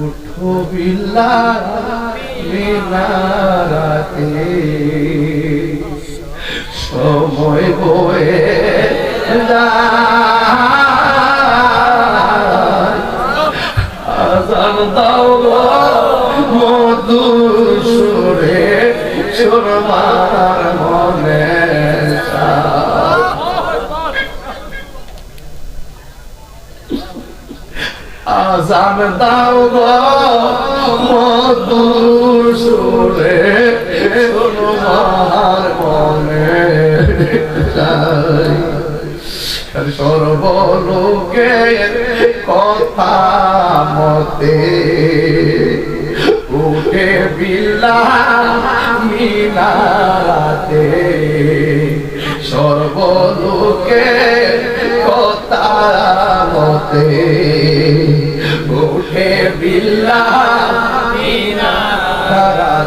উঠো বিল্লা সময় বয়ে আজান দাও মধুর সুরে সুরমার মনে। আজান দাও গো, মধুর সুরে সুরমার মনে। সর্বলোকে কথা মতে উঠে বিল্লা মিনারাতে সর্বলোকে কথা মতে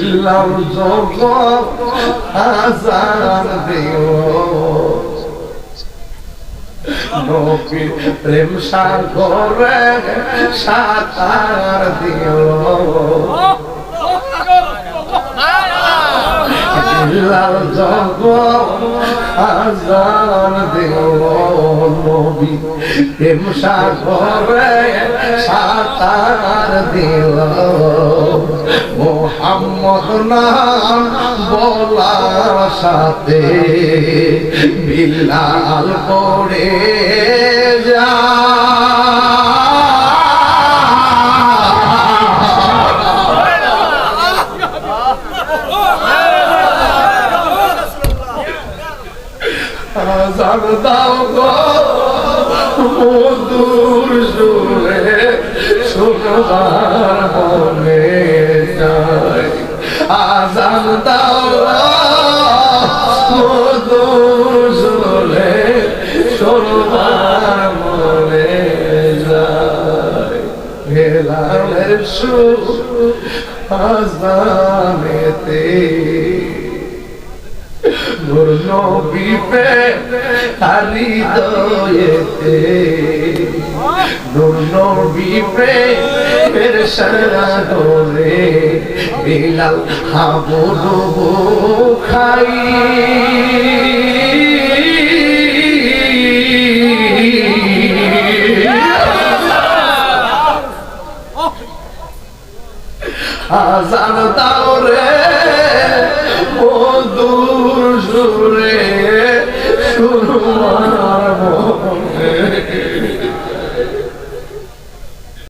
দিলাম যোগ আজান দিও। প্রেম সাগরে সাঁতার দিও। লাল জগ আজান দিও। নবী প্রেম সাগরে সাঁতার দিও। মোহাম্মদ নাম বলার সাথে বিলাল পড়ে যা। মধুর সুরে শুনবার সুরে শুনবার মনে যায় হেলালের সুর আজানেতে নূর নবী পে তারি দয়েতে নূর নবী পে ফের সরদরে বেলাল হাবো নবো খাই। আজান তাও রে বন্ধুর সুরে